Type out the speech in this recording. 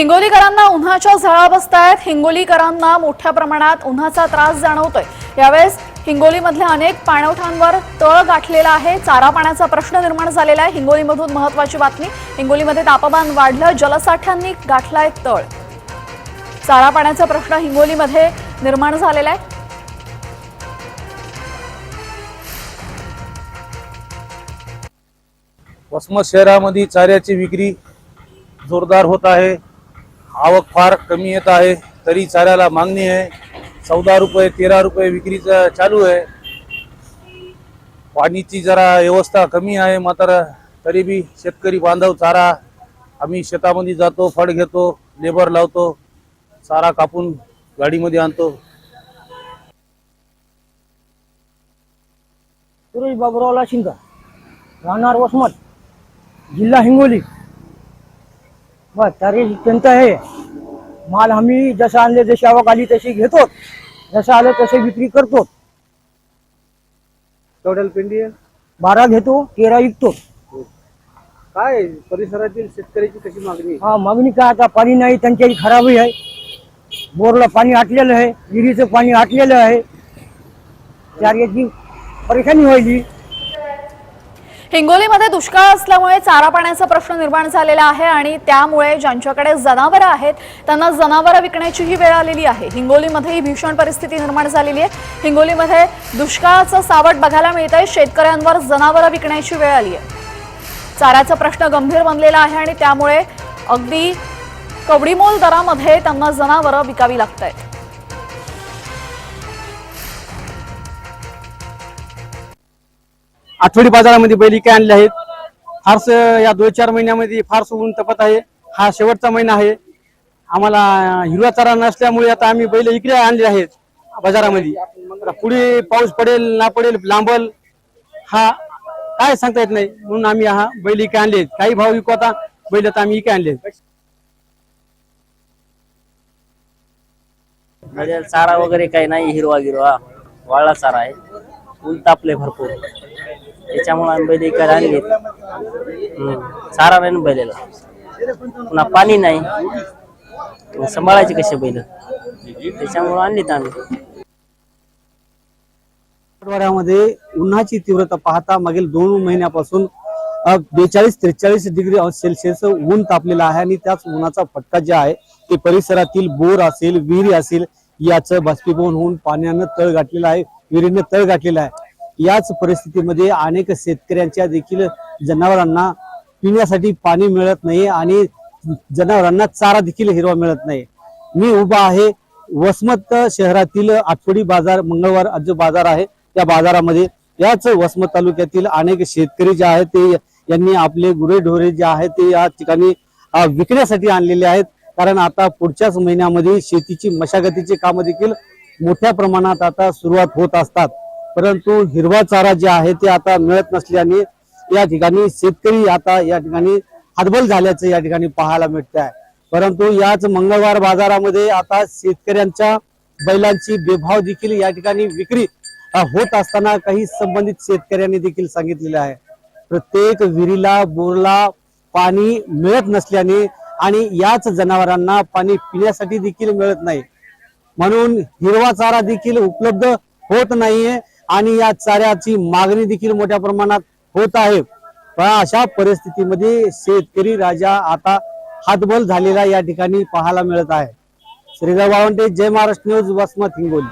हिंगोलीकरांना उन्हाच्या झळा बसतायत. हिंगोलीकरांना मोठ्या प्रमाणात उन्हाचा त्रास जाणवतोय. यावेळेस हिंगोलीमधल्या अनेक पाणवठ्यांवर तळ गाठलेला आहे. चारा पाण्याचा प्रश्न निर्माण झालेला आहे. हिंगोलीमधून महत्वाची बातमी हिंगोलीमध्ये तापमान वाढलं जलसाठ्यांनी गाठलाय तळ. चारा पाण्याचा प्रश्न हिंगोलीमध्ये निर्माण झालेला आहे. वसमत शहरामध्ये चाऱ्याची विक्री जोरदार होत आहे. आवक फार कमी येत आहे तरी चाऱ्याला मागणी आहे. चौदा रुपये तेरा रुपये विक्रीचं चालू आहे. पाणीची जरा व्यवस्था कमी आहे मात्र तरी बी शेतकरी बांधव चारा आम्ही शेतामध्ये जातो फळ घेतो लेबर लावतो चारा कापून गाडीमध्ये आणतो. सुरेश बाबुरावला शिंगा राहणार वसमत जिल्हा हिंगोली. बस तरी चिंता आहे. माल आम्ही जसं आणले जशी आवक आली तशी घेतो. जसं आलं तसे विक्री करतो. टोटल पिंडी आहे? बारा घेतो तेरा विकतो. काय परिसरातील शेतकऱ्याची कशी मागणी? हा मागणी काय आता? पाणी नाही त्यांच्याही खराबही आहे. बोरला पाणी आटलेलं आहे विहिरीचं पाणी आटलेलं आहे. चार याची परेशानी व्हायली. हिंगोलीमध्ये दुष्काळ असल्यामुळे चारा पाण्याचा प्रश्न निर्माण झालेला आहे आणि त्यामुळे ज्यांच्याकडे जनावरं आहेत त्यांना जनावरं विकण्याचीही वेळ आलेली आहे. हिंगोलीमध्ये ही भीषण परिस्थिती निर्माण झालेली आहे. हिंगोलीमध्ये दुष्काळाचं सावट बघायला मिळत आहे शेतकऱ्यांवर जनावरं विकण्याची वेळ आली आहे. चाऱ्याचा प्रश्न गंभीर बनलेला आहे आणि त्यामुळे अगदी कवडीमोल दरामध्ये त्यांना जनावरं विकावी लागत आहेत आठवडी बाजारामध्ये बैल काय आणले आहेत. फारस या दोन चार महिन्यामध्ये फारस ऊन तपत आहे. हा शेवटचा महिना आहे. आम्हाला हिरवा चारा नसल्यामुळे आता आम्ही बैल इकडे आणले आहेत बाजारामध्ये. पुढे पाऊस पडेल ना पडेल लांबल हा काय सांगता येत नाही. म्हणून आम्ही हा बैल इकडे आणले आहेत. काही भाव विकू आता बैल आता आम्ही इकडे आणले आहेत. चारा वगैरे काही नाही हिरवा गिरवा वाळला चारा आहे. ऊन तापले भरपूर. त्याच्यामुळे आम्ही बैल इकडे आणले चारा नाही बैलेला. पुन्हा पाणी नाही. सांभाळायचे कसे बैल? त्याच्यामुळे आणलीत आम्ही. मराठवाड्यामध्ये उन्हाची तीव्रता पाहता मागील दोन महिन्यापासून बेचाळीस त्रेचाळीस डिग्री सेल्सिअस ऊन तापलेलं आहे आणि त्याच उन्हाचा फटका जे आहे ते परिसरातील बोर असेल विहिरी असेल याचं बाष्पीभवन होऊन पाण्यानं तळ गाठलेलं आहे विहिरीनं तळ गाठलेलं आहे. याच परिस्थितीमध्ये अनेक शेतकऱ्यांच्या देखील जनावरांना पिण्यासाठी पाणी मिळत नाही आणि जनावरांना चारा देखील हिरवा मिळत नाही. मी उभा आहे. वसमत शहरातील आठवडी बाजार मंगळवार जो बाजार आहे त्या बाजारामध्ये याच वसमत तालुक्यातील अनेक शेतकरी जे आहेत ते यांनी आपले गुरेढोरे जे आहेत ते या ठिकाणी विकण्यासाठी आणलेले आहेत. कारण आता पुढच्याच महिन्यामध्ये शेतीची मशागतीची कामं देखील मोठ्या प्रमाणात आता सुरुवात होत असतात. परंतु हिरवा चारा जे आहे ते आता मिळत नसल्याने या ठिकाणी शेतकरी आता या ठिकाणी हतबल झाल्याचं या ठिकाणी पाहायला मिळत आहे परंतु याच मंगळवार बाजारामध्ये आता शेतकऱ्यांच्या बैलांची बेभाव देखील या ठिकाणी विक्री होत असताना काही संबंधित शेतकऱ्यांनी देखील सांगितलेले आहे. प्रत्येक विहिरीला बोरला पाणी मिळत नसल्याने आणि याच जनावरांना पाणी पिण्यासाठी देखील मिळत नाही. म्हणून हिरवा चारा देखील उपलब्ध होत नाहीये. आणि या चाऱ्याची मागणी देखील मोठ्या प्रमाणात होत आहे. पण अशा परिस्थितीमध्ये शेतकरी राजा आता हातबल झालेला या ठिकाणी पाहायला मिळत आहे. श्रीराव बावंटे जय महाराष्ट्र न्यूज वसमत हिंगोली.